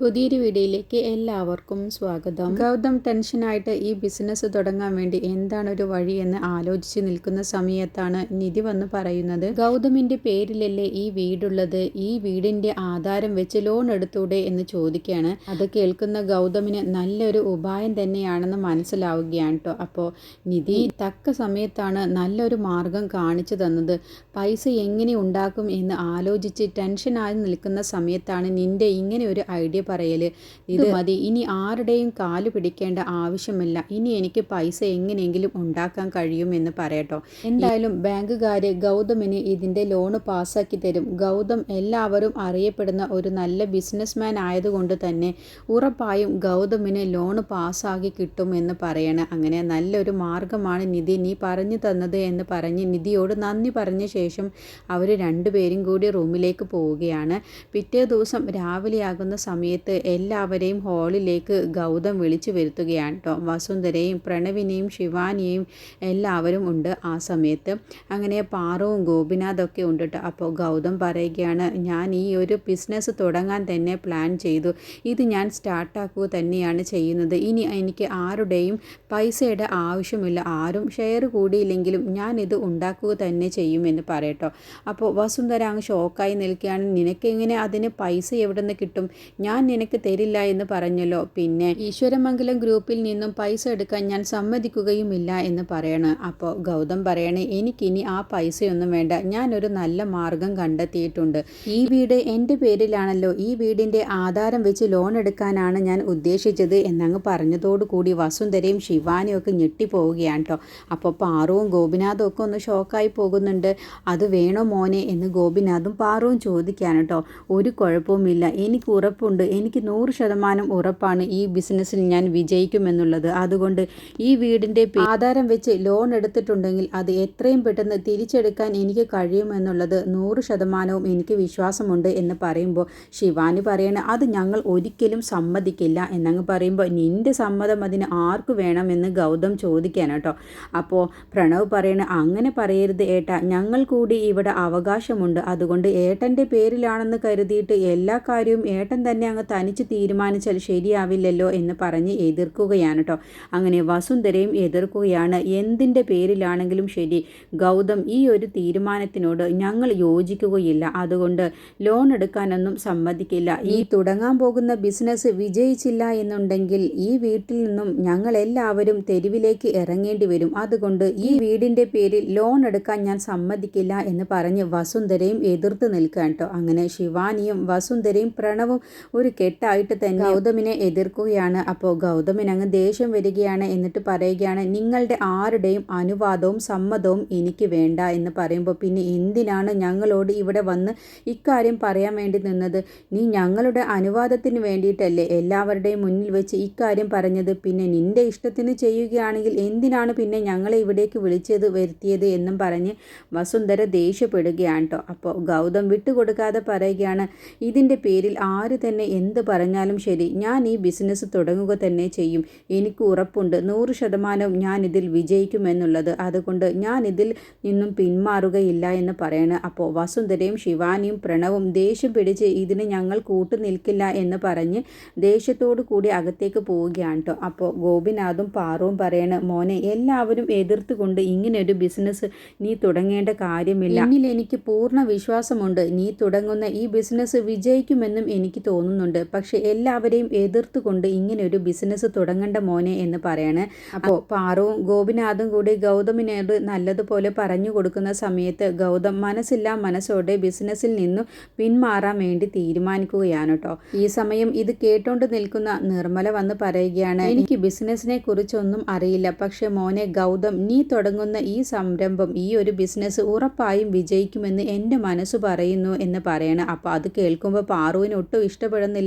പുതിയൊരു വീഡിയോയിലേക്ക് എല്ലാവർക്കും സ്വാഗതം. ഗൗതം ടെൻഷനായിട്ട് ഈ ബിസിനസ് തുടങ്ങാൻ വേണ്ടി എന്താണ് ഒരു വഴി എന്ന് ആലോചിച്ച് നിൽക്കുന്ന സമയത്താണ് നിധി വന്ന് പറയുന്നത്. ഗൗതമിന്റെ പേരിലല്ലേ ഈ വീടുള്ളത്? ഈ വീടിന്റെ ആധാരം വെച്ച് ലോൺ എടുത്തൂടെ എന്ന് ചോദിക്കുകയാണ്. അത് കേൾക്കുന്ന ഗൗതമിന് നല്ലൊരു ഉപായം തന്നെയാണെന്ന് മനസ്സിലാവുകയാണ് കേട്ടോ അപ്പോൾ നിധി തക്ക സമയത്താണ് നല്ലൊരു മാർഗം കാണിച്ചു തന്നത്. പൈസ എങ്ങനെ ഉണ്ടാക്കും എന്ന് ആലോചിച്ച് ടെൻഷനായി നിൽക്കുന്ന സമയത്താണ് നിന്റെ ഇങ്ങനെ ഒരു ഐഡിയ പറയൽ ഇത് മതി. ഇനി ആരുടെയും കാൽ പിടിക്കേണ്ട ആവശ്യമില്ല. ഇനി എനിക്ക് പൈസ എങ്ങനെയെങ്കിലും ഉണ്ടാക്കാൻ കഴിയുമെന്ന് പറയട്ടോ. എന്തായാലും ബാങ്കുകാര് ഗൗതമിന് ഇതിന്റെ ലോണ് പാസ്സാക്കി തരും. ഗൗതം എല്ലാവരും അറിയപ്പെടുന്ന ഒരു നല്ല ബിസിനസ്മാൻ ആയതുകൊണ്ട് തന്നെ ഉറപ്പായും ഗൗതമിന് ലോണ് പാസ്സാക്കി കിട്ടും എന്ന് പറയണം. അങ്ങനെ നല്ലൊരു മാർഗമാണ് നിധി നീ പറഞ്ഞു തന്നത് എന്ന് പറഞ്ഞ് നിധിയോട് നന്ദി പറഞ്ഞ ശേഷം അവർ രണ്ടുപേരും കൂടി റൂമിലേക്ക് പോവുകയാണ്. പിറ്റേ ദിവസം രാവിലെയാകുന്ന സമയത്ത് എല്ലാവരെയും ഹാളിലേക്ക് ഗൗതം വിളിച്ചു വരുത്തുകയാണ് കേട്ടോ. വസുന്ധരയും പ്രണവിനെയും ശിവാനിയെയും എല്ലാവരും ഉണ്ട് ആ സമയത്ത്. അങ്ങനെ പാറവും ഗോപിനാഥൊക്കെ ഉണ്ട് കേട്ടോ. അപ്പോൾ ഗൗതം പറയുകയാണ് ഞാൻ ഈ ഒരു ബിസിനസ് തുടങ്ങാൻ തന്നെ പ്ലാൻ ചെയ്തു. ഇത് ഞാൻ സ്റ്റാർട്ടാക്കുക തന്നെയാണ് ചെയ്യുന്നത്. ഇനി എനിക്ക് ആരുടെയും പൈസയുടെ ആവശ്യമില്ല. ആരും ഷെയർ കൂടിയില്ലെങ്കിലും ഞാൻ ഇത് ഉണ്ടാക്കുക തന്നെ ചെയ്യുമെന്ന് പറയട്ടോ അപ്പോൾ വസുന്ധര അങ്ങ് ഷോക്കായി നിൽക്കുകയാണ്. നിനക്കെങ്ങനെ അതിന് പൈസ എവിടെ നിന്ന് കിട്ടും? ഞാൻ നിനക്ക് തരില്ല എന്ന് പറഞ്ഞല്ലോ. പിന്നെ ഈശ്വരമംഗലം ഗ്രൂപ്പിൽ നിന്നും പൈസ എടുക്കാൻ ഞാൻ സമ്മതിക്കുകയുമില്ല എന്ന് പറയണ്. അപ്പോൾ ഗൗതം പറയണേ എനിക്കിനി ആ പൈസയൊന്നും വേണ്ട. ഞാനൊരു നല്ല മാർഗം കണ്ടെത്തിയിട്ടുണ്ട്. ഈ വീട് എന്റെ പേരിലാണല്ലോ. ഈ വീടിന്റെ ആധാരം വെച്ച് ലോൺ എടുക്കാനാണ് ഞാൻ ഉദ്ദേശിച്ചത് എന്നങ്ങ് പറഞ്ഞതോടുകൂടി വസുന്ധരയും ശിവാനിയും ഒക്കെ ഞെട്ടിപ്പോവുകയാണ് കേട്ടോ അപ്പോൾ പാറുവും ഗോപിനാഥും ഒക്കെ ഒന്ന് ഷോക്കായി പോകുന്നുണ്ട്. അത് വേണോ മോനെ? എന്ന് ഗോപിനാഥും പാറുവും ചോദിക്കാണ് ഒരു കുഴപ്പവുമില്ല. എനിക്ക് ഉറപ്പുണ്ട്. എനിക്ക് നൂറ് ശതമാനം ഉറപ്പാണ് ഈ ബിസിനസ്സിൽ ഞാൻ വിജയിക്കുമെന്നുള്ളത്. അതുകൊണ്ട് ഈ വീടിന്റെ ആധാരം വെച്ച് ലോൺ എടുത്തിട്ടുണ്ടെങ്കിൽ അത് എത്രയും പെട്ടെന്ന് തിരിച്ചെടുക്കാൻ എനിക്ക് കഴിയുമെന്നുള്ളത് നൂറ് ശതമാനവും എനിക്ക് വിശ്വാസമുണ്ട് എന്ന് പറയുമ്പോൾ ശിവാനി പറയണ അത് ഞങ്ങൾ ഒരിക്കലും സമ്മതിക്കില്ല എന്നങ്ങ് പറയുമ്പോൾ നിന്റെ സമ്മതം അതിന് ആർക്ക് വേണമെന്ന് ഗൗതം ചോദിക്കാൻ കേട്ടോ. അപ്പോൾ പ്രണവ് പറയണ അങ്ങനെ പറയരുത് ഏട്ട ഞങ്ങൾ കൂടി ഇവിടെ അവകാശമുണ്ട്. അതുകൊണ്ട് ഏട്ടന്റെ പേരിലാണെന്ന് കരുതിയിട്ട് എല്ലാ കാര്യവും ഏട്ടൻ തന്നെ അങ്ങ് തനിച്ച് തീരുമാനിച്ചാൽ ശരിയാവില്ലല്ലോ എന്ന് പറഞ്ഞ് എതിർക്കുകയാണ് കേട്ടോ അങ്ങനെ വസുന്ധരയും എതിർക്കുകയാണ്. എന്തിന്റെ പേരിലാണെങ്കിലും ശരി. ഗൗതം ഈ ഒരു തീരുമാനത്തിനോട് ഞങ്ങൾ യോജിക്കുകയില്ല. അതുകൊണ്ട് ലോൺ എടുക്കാനൊന്നും സമ്മതിക്കില്ല. ഈ തുടങ്ങാൻ പോകുന്ന ബിസിനസ് വിജയിച്ചില്ല എന്നുണ്ടെങ്കിൽ ഈ വീട്ടിൽ നിന്നും ഞങ്ങൾ എല്ലാവരും തെരുവിലേക്ക് ഇറങ്ങേണ്ടി വരും. അതുകൊണ്ട് ഈ വീടിന്റെ പേരിൽ ലോൺ എടുക്കാൻ ഞാൻ സമ്മതിക്കില്ല എന്ന് പറഞ്ഞ് വസുന്ധരയും എതിർത്ത് നിൽക്കാൻ കേട്ടോ അങ്ങനെ ശിവാനിയും വസുന്ധരയും പ്രണവും ഒരു കെട്ടായിട്ട് തന്നെ ഗൗതമിനെ എതിർക്കുകയാണ്. അപ്പോൾ ഗൗതമിന് അങ്ങ് ദേഷ്യം വരികയാണ് എന്നിട്ട് പറയുകയാണ് നിങ്ങളുടെ ആരുടെയും അനുവാദവും സമ്മതവും എനിക്ക് വേണ്ട എന്ന് പറയുമ്പോൾ പിന്നെ എന്തിനാണ് ഞങ്ങളോട് ഇവിടെ വന്ന് ഇക്കാര്യം പറയാൻ വേണ്ടി നിന്നത്? നീ ഞങ്ങളുടെ അനുവാദത്തിന് വേണ്ടിയിട്ടല്ലേ എല്ലാവരുടെയും മുന്നിൽ വെച്ച് ഇക്കാര്യം പറഞ്ഞത്? പിന്നെ നിന്റെ ഇഷ്ടത്തിന് ചെയ്യുകയാണെങ്കിൽ എന്തിനാണ് പിന്നെ ഞങ്ങളെ ഇവിടേക്ക് വിളിച്ചത് വരുത്തിയത് എന്നും പറഞ്ഞ് വസുന്ധര ദേഷ്യപ്പെടുകയാണ് കേട്ടോ അപ്പോൾ ഗൗതം വിട്ടുകൊടുക്കാതെ പറയുകയാണ് ഇതിന്റെ പേരിൽ ആര് തന്നെ എന്ത് പറഞ്ഞാലും ശരി. ഞാൻ ഈ ബിസിനസ് തുടങ്ങുക തന്നെ ചെയ്യും. എനിക്ക് ഉറപ്പുണ്ട്. നൂറ് ശതമാനം ഞാൻ ഇതിൽ വിജയിക്കുമെന്നുള്ളത്. അതുകൊണ്ട് ഞാൻ ഇതിൽ നിന്നും പിന്മാറുകയില്ല എന്ന് പറയണ്. അപ്പോൾ വസുന്ധരയും ശിവാനിയും പ്രണവും ദേഷ്യം പിടിച്ച് ഇതിന് ഞങ്ങൾ കൂട്ടു നിൽക്കില്ല എന്ന് പറഞ്ഞ് ദേഷ്യത്തോടു കൂടി അകത്തേക്ക് പോവുകയാണ് കേട്ടോ അപ്പോൾ ഗോപിനാഥും പാറവും പറയണ് മോനെ എല്ലാവരും എതിർത്തുകൊണ്ട് ഇങ്ങനെ ഒരു ബിസിനസ് നീ തുടങ്ങേണ്ട കാര്യമില്ല. എന്നിൽ എനിക്ക് പൂർണ വിശ്വാസമുണ്ട്. നീ തുടങ്ങുന്ന ഈ ബിസിനസ് വിജയിക്കുമെന്നും എനിക്ക് തോന്നുന്നുണ്ട്. പക്ഷേ എല്ലാവരെയും എതിർത്തുകൊണ്ട് ഇങ്ങനെ ഒരു ബിസിനസ് തുടങ്ങേണ്ട മോനെ എന്ന് പറയാണ്. അപ്പോൾ പാറുവും ഗോപിനാഥും കൂടി ഗൗതമിനോട് നല്ലതുപോലെ പറഞ്ഞു കൊടുക്കുന്ന സമയത്ത് ഗൗതം മനസ്സില്ലാ മനസ്സോടെ ബിസിനസ്സിൽ നിന്നും പിന്മാറാൻ വേണ്ടി തീരുമാനിക്കുകയാണ് കേട്ടോ. ഈ സമയം ഇത് കേട്ടോണ്ട് നിൽക്കുന്ന നിർമ്മല വന്ന് പറയുകയാണ് എനിക്ക് ബിസിനസ്സിനെ കുറിച്ചൊന്നും അറിയില്ല. പക്ഷെ മോനെ ഗൗതം നീ തുടങ്ങുന്ന ഈ സംരംഭം ഈ ഒരു ബിസിനസ് ഉറപ്പായും വിജയിക്കുമെന്ന് എന്റെ മനസ്സ് പറയുന്നു എന്ന് പറയണം. അപ്പോൾ അത് കേൾക്കുമ്പോൾ പാറുവിന് ഒട്ടും ഇഷ്ടപ്പെടുന്നില്ല.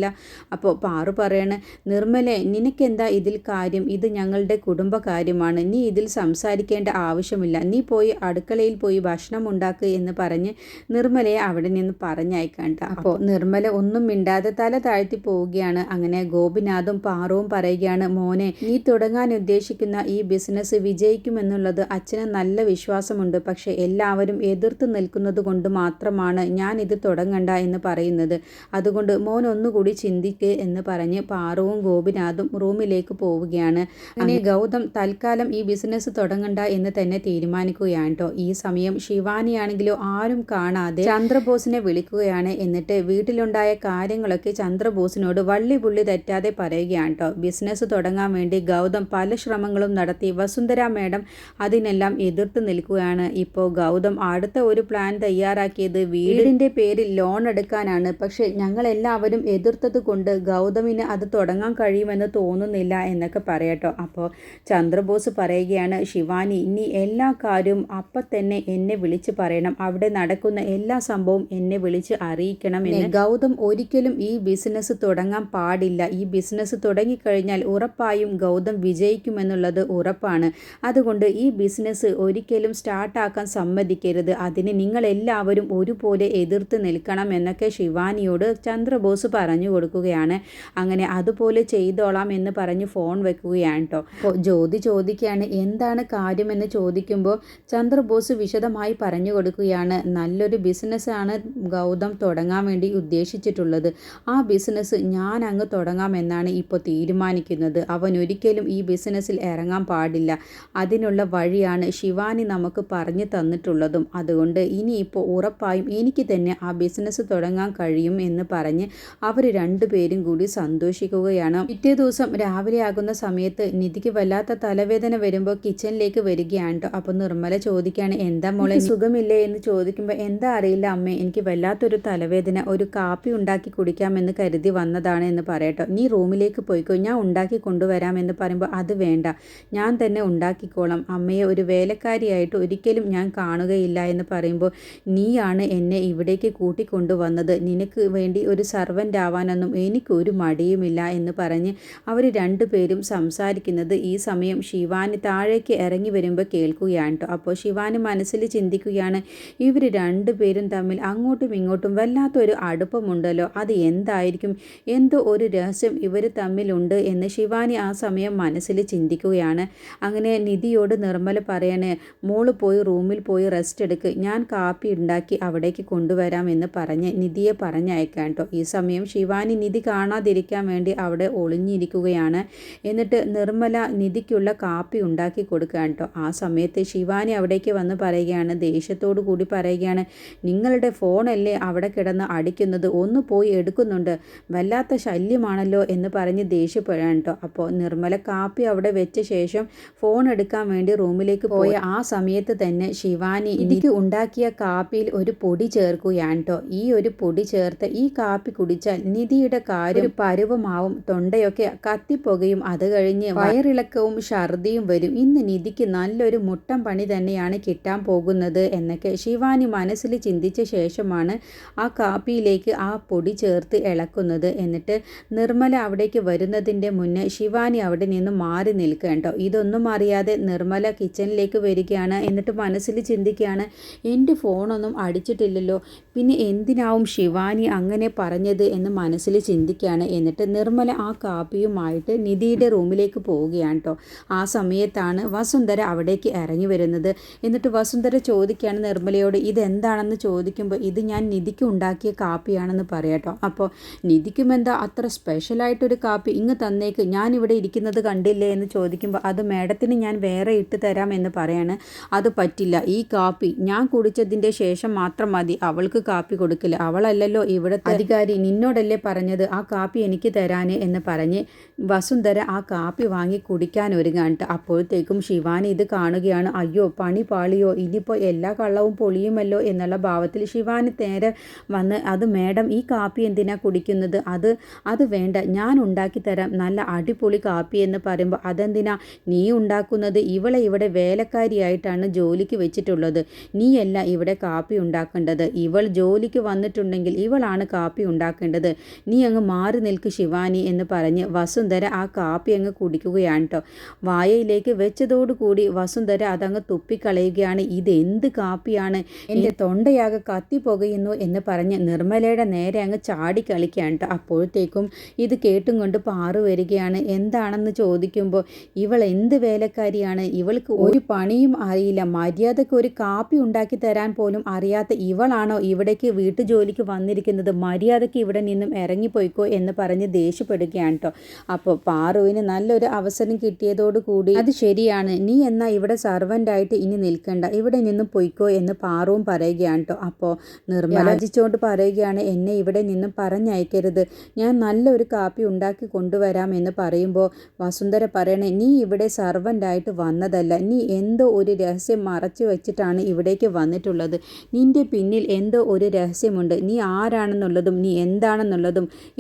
അപ്പോൾ പാറു പറയണ് നിർമ്മലെ നിനക്കെന്താ ഇതിൽ കാര്യം? ഇത് ഞങ്ങളുടെ കുടുംബ കാര്യമാണ് നീ ഇതിൽ സംസാരിക്കേണ്ട ആവശ്യമില്ല. നീ പോയി അടുക്കളയിൽ പോയി ഭക്ഷണം ഉണ്ടാക്കുക എന്ന് പറഞ്ഞ് നിർമ്മലയെ അവിടെ നിന്ന് പറഞ്ഞയക്കണ്ട. അപ്പോൾ നിർമ്മല ഒന്നും മിണ്ടാതെ തല താഴ്ത്തി പോവുകയാണ്. അങ്ങനെ ഗോപിനാഥും പാറുവും പറയുകയാണ് മോനെ നീ തുടങ്ങാൻ ഉദ്ദേശിക്കുന്ന ഈ ബിസിനസ് വിജയിക്കുമെന്നുള്ളത് അച്ഛന് നല്ല വിശ്വാസമുണ്ട്. പക്ഷേ എല്ലാവരും എതിർത്ത് നിൽക്കുന്നത് കൊണ്ട് മാത്രമാണ് ഞാൻ ഇത് തുടങ്ങണ്ട എന്ന് പറയുന്നത്. അതുകൊണ്ട് മോൻ ഒന്നുകൂടി കൂടി ചിന്തിക്ക് എന്ന് പറഞ്ഞ് പാറുവും ഗോപിനാഥും റൂമിലേക്ക് പോവുകയാണ്. അങ്ങനെ ഗൗതം തൽക്കാലം ഈ ബിസിനസ് തുടങ്ങണ്ട എന്ന് തന്നെ തീരുമാനിക്കുകയാണ് കേട്ടോ ഈ സമയം ശിവാനിയാണെങ്കിലോ ആരും കാണാതെ ചന്ദ്രബോസിനെ വിളിക്കുകയാണ്. എന്നിട്ട് വീട്ടിലുണ്ടായ കാര്യങ്ങളൊക്കെ ചന്ദ്രബോസിനോട് വള്ളി പുള്ളി തെറ്റാതെ പറയുകയാണ് കേട്ടോ ബിസിനസ് തുടങ്ങാൻ വേണ്ടി ഗൗതം പല ശ്രമങ്ങളും നടത്തി വസുന്ധര മേഡം അതിനെല്ലാം എതിർത്ത് നിൽക്കുകയാണ്. ഇപ്പോൾ ഗൗതം അടുത്ത ഒരു പ്ലാൻ തയ്യാറാക്കിയത് വീടിന്റെ പേരിൽ ലോൺ എടുക്കാനാണ്. പക്ഷേ ഞങ്ങളെല്ലാവരും എതിർത്തത് കൊണ്ട് ഗൗതമിന് അത് തുടങ്ങാൻ കഴിയുമെന്ന് തോന്നുന്നില്ല എന്നൊക്കെ പറയട്ടോ. അപ്പോൾ ചന്ദ്രബോസ് പറയുകയാണ് ശിവാനി ഇനി എല്ലാ കാര്യവും അപ്പം തന്നെ എന്നെ വിളിച്ച് പറയണം. അവിടെ നടക്കുന്ന എല്ലാ സംഭവവും എന്നെ വിളിച്ച് അറിയിക്കണം എന്ന്. ഗൗതം ഒരിക്കലും ഈ ബിസിനസ് തുടങ്ങാൻ പാടില്ല. ഈ ബിസിനസ് തുടങ്ങിക്കഴിഞ്ഞാൽ ഉറപ്പായും ഗൗതം വിജയിക്കുമെന്നുള്ളത് ഉറപ്പാണ്. അതുകൊണ്ട് ഈ ബിസിനസ് ഒരിക്കലും സ്റ്റാർട്ടാക്കാൻ സമ്മതിക്കരുത്. അതിന് നിങ്ങളെല്ലാവരും ഒരുപോലെ എതിർത്ത് നിൽക്കണം എന്നൊക്കെ ശിവാനിയോട് ചന്ദ്രബോസ് പറഞ്ഞു. കൊടുക്കുകയാണ്. അങ്ങനെ അതുപോലെ ചെയ്തോളാം എന്ന് പറഞ്ഞ് ഫോൺ വെക്കുകയാണ് കേട്ടോ അപ്പോൾ ജ്യോതി ചോദിക്കുകയാണ് എന്താണ് കാര്യമെന്ന് ചോദിക്കുമ്പോൾ ചന്ദ്രബോസ് വിശദമായി പറഞ്ഞു കൊടുക്കുകയാണ് നല്ലൊരു ബിസിനസ്സാണ് ഗൗതം തുടങ്ങാൻ വേണ്ടി ഉദ്ദേശിച്ചിട്ടുള്ളത്. ആ ബിസിനസ് ഞാൻ അങ്ങ് തുടങ്ങാമെന്നാണ് ഇപ്പോൾ തീരുമാനിക്കുന്നത്. അവൻ ഒരിക്കലും ഈ ബിസിനസ്സിൽ ഇറങ്ങാൻ പാടില്ല. അതിനുള്ള വഴിയാണ് ശിവാനി നമുക്ക് പറഞ്ഞു തന്നിട്ടുള്ളതും. അതുകൊണ്ട് ഇനിയിപ്പോൾ ഉറപ്പായും എനിക്ക് തന്നെ ആ ബിസിനസ് തുടങ്ങാൻ കഴിയും എന്ന് പറഞ്ഞ് അവർ രണ്ടുപേരും കൂടി സന്തോഷിക്കുകയാണ്. പിറ്റേ ദിവസം രാവിലെ ആകുന്ന സമയത്ത് നിധിക്ക് വല്ലാത്ത തലവേദന വരുമ്പോൾ കിച്ചണിലേക്ക് വരികയാണ് കേട്ടോ അപ്പോൾ നിർമ്മല ചോദിക്കുകയാണ് എന്താ മോളെ സുഖമില്ലേ എന്ന് ചോദിക്കുമ്പോൾ എന്താ അറിയില്ല അമ്മേ എനിക്ക് വല്ലാത്തൊരു തലവേദന ഒരു കാപ്പി ഉണ്ടാക്കി കുടിക്കാമെന്ന് കരുതി വന്നതാണ് എന്ന് പറയട്ടോ. നീ റൂമിലേക്ക് പോയിക്കോ ഞാൻ ഉണ്ടാക്കി കൊണ്ടുവരാമെന്ന് പറയുമ്പോൾ അത് വേണ്ട ഞാൻ തന്നെ ഉണ്ടാക്കിക്കോളാം. അമ്മയെ ഒരു വേലക്കാരിയായിട്ട് ഒരിക്കലും ഞാൻ കാണുകയില്ല എന്ന് പറയുമ്പോൾ നീയാണ് എന്നെ ഇവിടേക്ക് കൂട്ടിക്കൊണ്ടുവന്നത്. നിനക്ക് വേണ്ടി ഒരു സർവന്റ് ആവാനൊന്നും എനിക്കൊരു മടിയുമില്ല എന്ന് പറഞ്ഞ് അവർ രണ്ടുപേരും സംസാരിക്കുന്നത് ഈ സമയം ശിവാനി താഴേക്ക് ഇറങ്ങി വരുമ്പോൾ കേൾക്കുകയാണ് കേട്ടോ അപ്പോൾ ശിവാനി മനസ്സിൽ ചിന്തിക്കുകയാണ് ഇവർ രണ്ടുപേരും തമ്മിൽ അങ്ങോട്ടും ഇങ്ങോട്ടും വല്ലാത്തൊരു അടുപ്പമുണ്ടല്ലോ. അത് എന്തായിരിക്കും? എന്തോ ഒരു രഹസ്യം ഇവർ തമ്മിലുണ്ട് എന്ന് ശിവാനി ആ സമയം മനസ്സിൽ ചിന്തിക്കുകയാണ്. അങ്ങനെ നിധിയോട് നിർമ്മല പറയണേ മോൾ പോയി റൂമിൽ പോയി റെസ്റ്റ് എടുക്ക്. ഞാൻ കാപ്പി ഉണ്ടാക്കി അവിടേക്ക് കൊണ്ടുവരാം എന്ന് പറഞ്ഞ് നിധിയെ പറഞ്ഞയക്കാം കേട്ടോ ഈ സമയം ശിവാനി നിധി കാണാതിരിക്കാൻ വേണ്ടി അവിടെ ഒളിഞ്ഞിരിക്കുകയാണ്. എന്നിട്ട് നിർമ്മല നിധിക്കുള്ള കാപ്പി ഉണ്ടാക്കി കൊടുക്കുകയാണ് കേട്ടോ. ആ സമയത്ത് ശിവാനി അവിടേക്ക് വന്ന് പറയുകയാണ് ദേഷ്യത്തോടു കൂടി പറയുകയാണ് നിങ്ങളുടെ ഫോണല്ലേ അവിടെ കിടന്ന് അടിക്കുന്നത്? ഒന്ന് പോയി എടുക്കുന്നുണ്ട്. വല്ലാത്ത ശല്യമാണല്ലോ എന്ന് പറഞ്ഞ് ദേഷ്യപ്പെടാൻ കേട്ടോ. അപ്പോൾ നിർമ്മല കാപ്പി അവിടെ വെച്ച ശേഷം ഫോൺ എടുക്കാൻ വേണ്ടി റൂമിലേക്ക് പോയ. ആ സമയത്ത് തന്നെ ശിവാനി എനിക്ക് ഉണ്ടാക്കിയ കാപ്പിയിൽ ഒരു പൊടി ചേർക്കുകയാണ് കേട്ടോ. ഈ ഒരു പൊടി ചേർത്ത് ഈ കാപ്പി കുടിച്ചാൽ നിധിയുടെ കാര്യം പരുവമാവും തൊണ്ടയൊക്കെ കത്തിപ്പുകയും അത് കഴിഞ്ഞ് വയറിളക്കവും ഛർദിയും വരും. ഇന്ന് നിധിക്ക് നല്ലൊരു മുട്ടം പണി തന്നെയാണ് കിട്ടാൻ പോകുന്നത് എന്നൊക്കെ ശിവാനി മനസ്സിൽ ചിന്തിച്ച ശേഷമാണ് ആ കാപ്പിയിലേക്ക് ആ പൊടി ചേർത്ത് ഇളക്കുന്നത്. എന്നിട്ട് നിർമ്മല അവിടേക്ക് വരുന്നതിന്റെ മുന്നേ ശിവാനി അവിടെ നിന്ന് മാറി നിൽക്കേണ്ടോ ഇതൊന്നും അറിയാതെ നിർമ്മല കിച്ചണിലേക്ക് വരികയാണ്. എന്നിട്ട് മനസ്സിൽ ചിന്തിക്കുകയാണ് എന്റെ ഫോണൊന്നും അടിച്ചിട്ടില്ലല്ലോ. പിന്നെ എന്തിനാവും ശിവാനി അങ്ങനെ പറഞ്ഞത്? എന്ന് മനസ്സിൽ ചിന്തിക്കുകയാണ്. എന്നിട്ട് നിർമ്മല ആ കാപ്പിയുമായിട്ട് നിധിയുടെ റൂമിലേക്ക് പോവുകയാണ് കേട്ടോ ആ സമയത്താണ് വസുന്ധര അവിടേക്ക് ഇറങ്ങി വരുന്നത്. എന്നിട്ട് വസുന്ധര ചോദിക്കുകയാണ് നിർമ്മലയോട് ഇതെന്താണെന്ന് ചോദിക്കുമ്പോൾ ഇത് ഞാൻ നിധിക്ക് ഉണ്ടാക്കിയ കാപ്പിയാണെന്ന് പറയാട്ടോ അപ്പോൾ നിധിക്കും എന്താ അത്ര സ്പെഷ്യലായിട്ടൊരു കാപ്പി? ഇങ്ങ് തന്നേക്ക്. ഞാൻ ഇവിടെ ഇരിക്കുന്നത് കണ്ടില്ലേ? എന്ന് ചോദിക്കുമ്പോൾ അത് മേഡത്തിന് ഞാൻ വേറെ ഇട്ട് തരാം എന്ന് പറയാണ്. അത് പറ്റില്ല. ഈ കാപ്പി ഞാൻ കുടിച്ചതിന്റെ ശേഷം മാത്രം മതി. അവൾക്ക് കാപ്പി കൊടുക്കില്ല. അവളല്ലല്ലോ ഇവിടെ അധികാരി നിന്നോടല്ലേ പറഞ്ഞത്? ആ കാപ്പി എനിക്ക് തരാൻ എന്ന് പറഞ്ഞ് വസുന്ധര ആ കാപ്പി വാങ്ങി കുടിക്കാൻ ഒരുങ്ങാണ്ട് അപ്പോഴത്തേക്കും ശിവാനി ഇത് കാണുകയാണ്. അയ്യോ പണി പാളിയോ? ഇനിയിപ്പോൾ എല്ലാ കള്ളവും പൊളിയുമല്ലോ എന്നുള്ള ഭാവത്തിൽ ശിവാനി നേരെ വന്ന് അത് മേഡം ഈ കാപ്പി എന്തിനാ കുടിക്കുന്നത്? അത് അത് വേണ്ട. ഞാൻ ഉണ്ടാക്കി തരാം. നല്ല അടിപൊളി കാപ്പി എന്ന് പറയുമ്പോൾ അതെന്തിനാ? നീ ഉണ്ടാക്കുന്നത് ഇവളെ ഇവിടെ വേലക്കാരിയായിട്ടാണ് ജോലിക്ക് വെച്ചിട്ടുള്ളത്. നീയല്ല ഇവിടെ കാപ്പി ഉണ്ടാക്കേണ്ടത്. ഇവൾ ജോലിക്ക് വന്നിട്ടുണ്ടെങ്കിൽ ഇവളാണ് കാപ്പി ഉണ്ടാക്കേണ്ടത്. നീ അങ്ങ് മാറി നിൽക്ക് ശിവാനി എന്ന് പറഞ്ഞ് വസുന്ധര ആ കാപ്പി അങ്ങ് കുടിക്കുകയാണ് കേട്ടോ വായയിലേക്ക് വെച്ചതോടുകൂടി വസുന്ധര അതങ്ങ് തുപ്പിക്കളയുകയാണ്. ഇത് എന്ത് കാപ്പിയാണ് എന്റെ തൊണ്ടയാകെ കത്തിപ്പോകുന്നു എന്ന് പറഞ്ഞ് നിർമ്മലയുടെ നേരെ അങ്ങ് ചാടി കളിക്കുകയാണ് കേട്ടോ അപ്പോഴത്തേക്കും ഇത് കേട്ടും കൊണ്ട് പാറു വരികയാണ്. എന്താണെന്ന് ചോദിക്കുമ്പോൾ ഇവൾ എന്ത് വേലക്കാരിയാണ്? ഇവൾക്ക് ഒരു പണിയും അറിയില്ല. മര്യാദയ്ക്ക് ഒരു കാപ്പി ഉണ്ടാക്കി തരാൻ പോലും അറിയാത്ത ഇവളാണോ ഇവിടേക്ക് വീട്ടുജോലിക്ക് വന്നിരിക്കുന്നത്? മര്യാദയ്ക്ക് ഇവിടെ നിന്നും നിന്നും ഇറങ്ങിപ്പോയിക്കോ എന്ന് പറഞ്ഞ് ദേഷ്യപ്പെടുകയാണ് കേട്ടോ അപ്പോൾ പാറുവിന് നല്ലൊരു അവസരം കിട്ടിയതോടുകൂടി അത് ശരിയാണ്. നീ എന്നാ ഇവിടെ സർവന്റായിട്ട് ഇനി നിൽക്കണ്ട. ഇവിടെ നിന്നും പൊയ്ക്കോ എന്ന് പാറുവും പറയുകയാണ് കേട്ടോ അപ്പോൾ നിർമ്മലജിച്ചുകൊണ്ട് പറയുകയാണ് എന്നെ ഇവിടെ നിന്നും പറഞ്ഞയക്കരുത്. ഞാൻ നല്ലൊരു കാപ്പി ഉണ്ടാക്കി കൊണ്ടുവരാം എന്ന് പറയുമ്പോൾ വസുന്ധര പറയണേ നീ ഇവിടെ സർവന്റായിട്ട് വന്നതല്ല. നീ എന്തോ ഒരു രഹസ്യം മറച്ചു വെച്ചിട്ടാണ് ഇവിടേക്ക് വന്നിട്ടുള്ളത്. നിന്റെ പിന്നിൽ എന്തോ ഒരു രഹസ്യമുണ്ട്. നീ ആരാണെന്നുള്ളതും നീ എന്താണെന്നുള്ളതും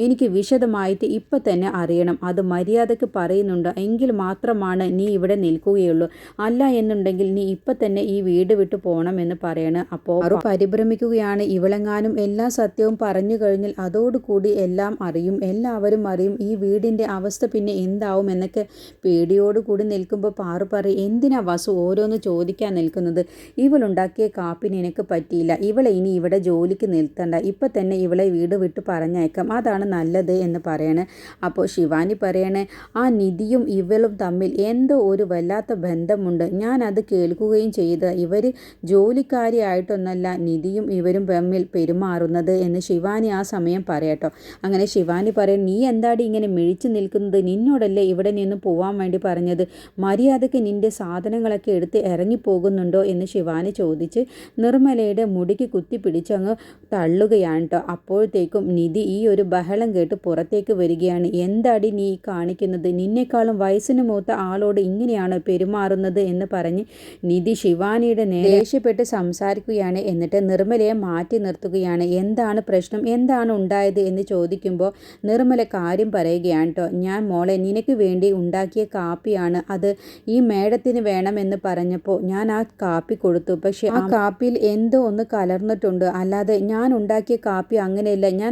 എനിക്ക് വിശദമായിട്ട് ഇപ്പം തന്നെ അറിയണം. അത് മര്യാദയ്ക്ക് പറയുന്നുണ്ട്. എങ്കിൽ മാത്രമാണ് നീ ഇവിടെ നിൽക്കുകയുള്ളൂ. അല്ല എന്നുണ്ടെങ്കിൽ നീ ഇപ്പം തന്നെ ഈ വീട് വിട്ടു പോകണമെന്ന് പറയണ്. അപ്പോൾ അറു പരിഭ്രമിക്കുകയാണ്. ഇവളെങ്ങാനും എല്ലാ സത്യവും പറഞ്ഞു കഴിഞ്ഞാൽ അതോടുകൂടി എല്ലാം അറിയും. എല്ലാവരും അറിയും ഈ വീടിന്റെ അവസ്ഥ പിന്നെ എന്താവും എന്നൊക്കെ പേടിയോടുകൂടി നിൽക്കുമ്പോൾ പാറു പറയും എന്തിനാ വസു ഓരോന്ന് ചോദിക്കാൻ നിൽക്കുന്നത്? ഇവളുണ്ടാക്കിയ കാപ്പി നിനക്ക് പറ്റിയില്ല. ഇവളെ ഇനി ഇവിടെ ജോലിക്ക് നിർത്തണ്ട. ഇപ്പം തന്നെ ഇവളെ വീട് വിട്ട് പറഞ്ഞയക്കാം അതാണ് നല്ലത് എന്ന് പറയണേ. അപ്പോൾ ശിവാനി പറയണേ ആ നിധിയും ഇവളും തമ്മിൽ എന്തോ ഒരു വല്ലാത്ത ബന്ധമുണ്ട്. ഞാൻ അത് കേൾക്കുകയും ചെയ്ത് ഇവർ ജോലിക്കാരിയായിട്ടൊന്നല്ല നിധിയും ഇവരും തമ്മിൽ പെരുമാറുന്നത് എന്ന് ശിവാനി ആ സമയം പറയട്ടോ. അങ്ങനെ ശിവാനി പറയും നീ എന്താടി ഇങ്ങനെ മിഴിച്ചു നിൽക്കുന്നത്? നിന്നോടല്ലേ ഇവിടെ നിന്ന് പോവാൻ വേണ്ടി പറഞ്ഞത്? മര്യാദയ്ക്ക് നിന്റെ സാധനങ്ങളൊക്കെ എടുത്ത് ഇറങ്ങിപ്പോകുന്നുണ്ടോ? എന്ന് ശിവാനി ചോദിച്ച് നിർമ്മലയുടെ മുടിക്ക് കുത്തിപ്പിടിച്ച് അങ്ങ് തള്ളുകയാണ് കേട്ടോ അപ്പോഴത്തേക്കും നിധി ഈ ഒരു ബഹളം കേട്ട് പുറത്തേക്ക് വരികയാണ്. എന്താടി നീ കാണിക്കുന്നത്? നിന്നെക്കാളും വയസ്സിന് മൂത്ത ആളോട് ഇങ്ങനെയാണ് പെരുമാറുന്നത് എന്ന് പറഞ്ഞ് നിധി ശിവാനിയുടെ നേരെ ദേഷ്യപ്പെട്ട് സംസാരിക്കുകയാണ്. എന്നിട്ട് നിർമ്മലയെ മാറ്റി നിർത്തുകയാണ്. എന്താണ് പ്രശ്നം? എന്താണ് ഉണ്ടായത് എന്ന് ചോദിക്കുമ്പോൾ നിർമ്മല കാര്യം പറയുകയാണ് കേട്ടോ ഞാൻ മോളെ നിനക്ക് വേണ്ടി ഉണ്ടാക്കിയ കാപ്പിയാണ്. അത് ഈ മേഡത്തിന് വേണമെന്ന് പറഞ്ഞപ്പോൾ ഞാൻ ആ കാപ്പി കൊടുത്തു. പക്ഷെ ആ കാപ്പിയിൽ എന്തോ ഒന്ന് കലർന്നിട്ടുണ്ട്. അല്ലാതെ ഞാൻ ഉണ്ടാക്കിയ കാപ്പി അങ്ങനെയല്ല. ഞാൻ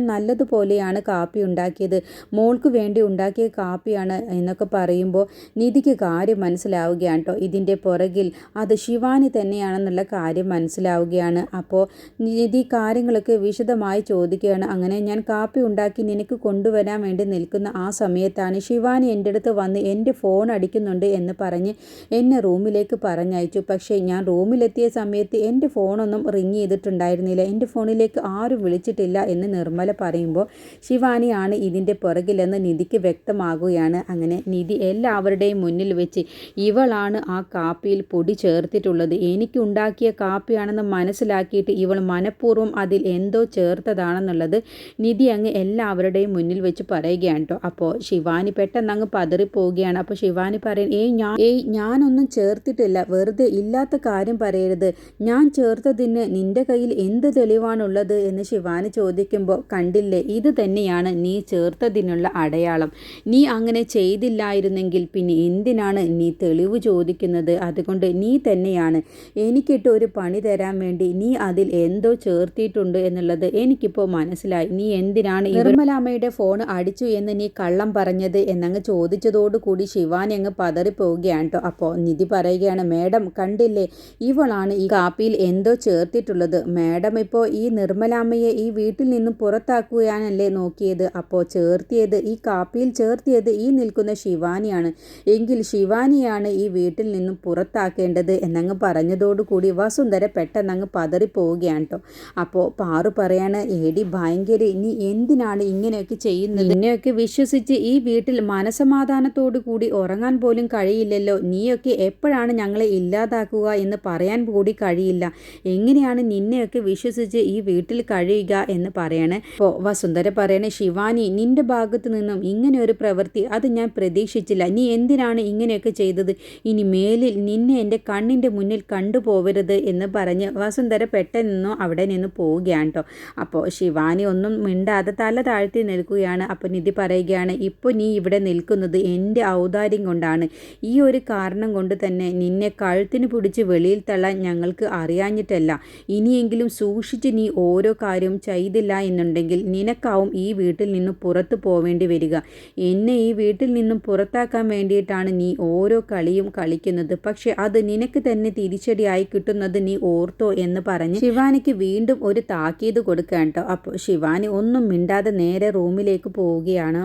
നല്ലതുപോലെയാണ് കാപ്പി ഉണ്ടാക്കിയത്. മോൾക്ക് വേണ്ടി ഉണ്ടാക്കിയ കാപ്പിയാണ് എന്നൊക്കെ പറയുമ്പോൾ നിധിക്ക് കാര്യം മനസ്സിലാവുകയാണ് കേട്ടോ. ഇതിന്റെ പുറകിൽ അത് ശിവാനി തന്നെയാണെന്നുള്ള കാര്യം മനസ്സിലാവുകയാണ്. അപ്പോൾ നിധി കാര്യങ്ങളൊക്കെ വിശദമായി ചോദിക്കുകയാണ്. അങ്ങനെ ഞാൻ കാപ്പി ഉണ്ടാക്കി നിനക്ക് കൊണ്ടുവരാൻ വേണ്ടി നിൽക്കുന്ന ആ സമയത്താണ് ശിവാനി എന്റെ അടുത്ത് വന്ന് എന്റെ ഫോൺ അടിക്കുന്നുണ്ട് എന്ന് പറഞ്ഞ് എന്നെ റൂമിലേക്ക് പറഞ്ഞയച്ചു. പക്ഷേ ഞാൻ റൂമിലെത്തിയ സമയത്ത് എന്റെ ഫോണൊന്നും റിങ് ചെയ്തിട്ടുണ്ടായിരുന്നില്ല. എന്റെ ഫോണിലേക്ക് ആരും വിളിച്ചിട്ടില്ല എന്ന് നിർമ്മല പറയുമ്പോൾ ശിവാനിയാണ് ഇതിന്റെ പുറകിലെന്ന് നിധിക്ക് വ്യക്തമാകുകയാണ്. അങ്ങനെ നിധി എല്ലാവരുടെയും മുന്നിൽ വെച്ച് ഇവളാണ് ആ കാപ്പിയിൽ പൊടി ചേർത്തിട്ടുള്ളത്. എനിക്കുണ്ടാക്കിയ കാപ്പിയാണെന്ന് മനസ്സിലാക്കിയിട്ട് ഇവൾ മനഃപൂർവം അതിൽ എന്തോ ചേർത്തതാണെന്നുള്ളത് നിധി അങ്ങ് എല്ലാവരുടെയും മുന്നിൽ വെച്ച് പറയുകയാണ് കേട്ടോ. അപ്പോൾ ശിവാനി പെട്ടെന്ന് അങ്ങ് പതറിപ്പോവുകയാണ്. അപ്പോൾ ശിവാനി പറയും ഏയ് ഞാൻ ഏയ് ഞാനൊന്നും ചേർത്തിട്ടില്ല. വെറുതെ ഇല്ലാത്ത കാര്യം പറയരുത്. ഞാൻ ചേർത്തതിന് നിന്റെ കയ്യിൽ എന്ത് തെളിവാണുള്ളത്? എന്ന് ശിവാനി ചോദിക്കുമ്പോൾ കണ്ടില്ലേ ഇത് തന്നെയാണ് നീ ചേർത്തതിനുള്ള അടയാളം. നീ അങ്ങനെ ചെയ്തില്ലായിരുന്നെങ്കിൽ പിന്നെ എന്തിനാണ് നീ തെളിവ് ചോദിക്കുന്നത്? അതുകൊണ്ട് നീ തന്നെയാണ്. എനിക്കിട്ട് ഒരു പണി തരാൻ വേണ്ടി നീ അതിൽ എന്തോ ചേർത്തിയിട്ടുണ്ട് എന്നുള്ളത് എനിക്കിപ്പോൾ മനസ്സിലായി. നീ എന്തിനാണ് നിർമ്മലാമ്മയുടെ ഫോൺ അടിച്ചു എന്ന് നീ കള്ളം പറഞ്ഞത് എന്നങ്ങ് ചോദിച്ചതോടുകൂടി ശിവാനി അങ്ങ് പതറിപ്പോവുകയാണ് കേട്ടോ. അപ്പോൾ നിധി പറയുകയാണ് മാഡം കണ്ടില്ലേ? ഇവളാണ് ഈ കാപ്പിയിൽ എന്തോ ചേർത്തിട്ടുള്ളത് മാഡം ഇപ്പോൾ ഈ നിർമ്മലാമ്മയെ ഈ വീട്ടിൽ നിന്നും പുറത്താക്കുകയാണല്ലേ നോക്കിയത്? അപ്പോൾ ചേർത്തിയത് ഈ കാപ്പിയിൽ ചേർത്തിയത് ഈ നിൽക്കുന്ന ശിവാനിയാണ്. എങ്കിൽ ശിവാനിയാണ് ഈ വീട്ടിൽ നിന്നും പുറത്താക്കേണ്ടത് എന്നങ്ങ് പറഞ്ഞതോടുകൂടി വസുന്ധര പെട്ടെന്നങ്ങ് പതറിപ്പോവുകയാണ് കേട്ടോ അപ്പോൾ പാറു പറയാണ് ഏടി ഭയങ്കര ഇനി എന്തിനാണ് ഇങ്ങനെയൊക്കെ ചെയ്യുന്നത്? നിന്നെയൊക്കെ വിശ്വസിച്ച് ഈ വീട്ടിൽ മനസമാധാനത്തോടു കൂടി ഉറങ്ങാൻ പോലും കഴിയില്ലല്ലോ. നീയൊക്കെ എപ്പോഴാണ് ഞങ്ങളെ ഇല്ലാതാക്കുക എന്ന് പറയാൻ കൂടി കഴിയില്ല. എങ്ങനെയാണ് നിന്നെയൊക്കെ വിശ്വസിച്ച് ഈ വീട്ടിൽ കഴിയുക എന്ന് പറയണേ? അപ്പോൾ വസുന്ധര പറയണേ ശിവാനി നിന്റെ ഭാഗത്ത് നിന്നും ഇങ്ങനെ ഒരു പ്രവൃത്തി അത് ഞാൻ പ്രതീക്ഷിച്ചില്ല. നീ എന്തിനാണ് ഇങ്ങനെയൊക്കെ ചെയ്തത്? ഇനി മേലിൽ നിന്നെ എന്റെ കണ്ണിന്റെ മുന്നിൽ കണ്ടുപോകരുത് എന്ന് പറഞ്ഞ് വസുന്ധര പെട്ടെന്നോ അവിടെ നിന്ന് പോവുകയാണ് കേട്ടോ അപ്പോൾ ശിവാനി ഒന്നും മിണ്ടാതെ തല താഴ്ത്തി നിൽക്കുകയാണ്. അപ്പോൾ നിധി പറയുകയാണ് ഇപ്പോൾ നീ ഇവിടെ നിൽക്കുന്നത് എന്റെ ഔദാര്യം കൊണ്ടാണ്. ഈ ഒരു കാരണം കൊണ്ട് തന്നെ നിന്നെ കഴുത്തിന് പിടിച്ച് വെളിയിൽ തള്ളാൻ ഞങ്ങൾക്ക് അറിയാഞ്ഞിട്ടല്ല. ഇനിയെങ്കിലും സൂക്ഷിച്ച് നീ ഓരോ കാര്യവും ചെയ്തില്ല എന്നുണ്ടെങ്കിൽ നിനക്കാവും ഈ വീട്ടിൽ നിന്നും പുറത്തു പോവേണ്ടി വരിക. എന്നെ ഈ വീട്ടിൽ നിന്നും പുറത്താക്കാൻ വേണ്ടിയിട്ടാണ് നീ ഓരോ കളിയും കളിക്കുന്നത്. പക്ഷെ അത് നിനക്ക് തന്നെ തിരിച്ചടിയായി കിട്ടുന്നത് നീ ഓർത്തോ എന്ന് പറഞ്ഞ് ശിവാനിക്ക് വീണ്ടും ഒരു താക്കീത് കൊടുക്കാൻ കേട്ടോ. അപ്പോൾ ശിവാനി ഒന്നും മിണ്ടാതെ നേരെ റൂമിലേക്ക് പോവുകയാണ്.